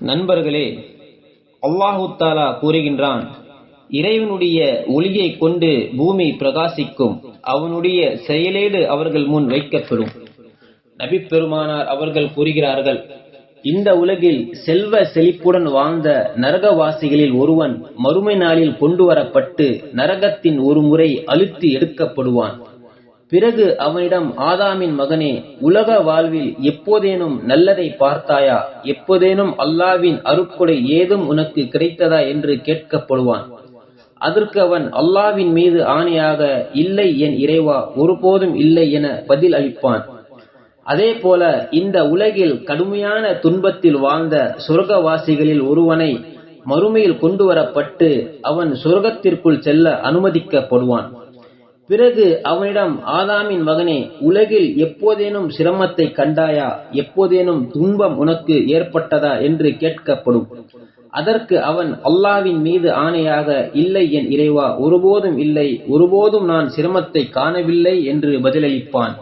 நண்பர்களே அல்லாஹு தாலா கூறுகின்றான் இறைவனுடைய ஒளியை கொண்டு பூமி பிரகாசிக்கும் அவனுடைய செயலேடு அவர்கள் முன் வைக்கப்படும். நபி பெருமானார் அவர்கள் கூறுகிறார்கள் இந்த உலகில் செல்வ செழிப்புடன் வாழ்ந்த நரகவாசிகளில் ஒருவன் மறுமை நாளில் கொண்டு வரப்பட்டு நரகத்தின் ஒரு முறை அழுத்தி எடுக்கப்படுவான். பிறகு அவனிடம் ஆதாமின் மகனே உலக வாழ்வில் எப்போதேனும் நல்லதை பார்த்தாயா? எப்போதேனும் அல்லாவின் அருட்கொடை ஏதும் உனக்கு கிடைத்ததா என்று கேட்கப்படுவான். அதற்கு அவன் அல்லாவின் மீது ஆணையாக இல்லை என் இறைவா ஒருபோதும் இல்லை என பதில் அளிப்பான். அதே போல இந்த உலகில் கடுமையான துன்பத்தில் வாழ்ந்த சொர்க்கவாசிகளில் ஒருவனை மறுமையில் கொண்டு வரப்பட்டு அவன் சொர்க்கத்திற்குள் செல்ல அனுமதிக்கப்படுவான். பிறகு அவனிடம் ஆதாமின் மகனே உலகில் எப்போதேனும் சிரமத்தை கண்டாயா? எப்போதேனும் துன்பம் உனக்கு ஏற்பட்டதா? என்று கேட்கப்படும். அதற்கு அவன் அல்லாவின் மீது ஆணையாக இல்லை என் இறைவா ஒருபோதும் இல்லை ஒருபோதும் நான் சிரமத்தை காணவில்லை என்று பதிலளிப்பான்.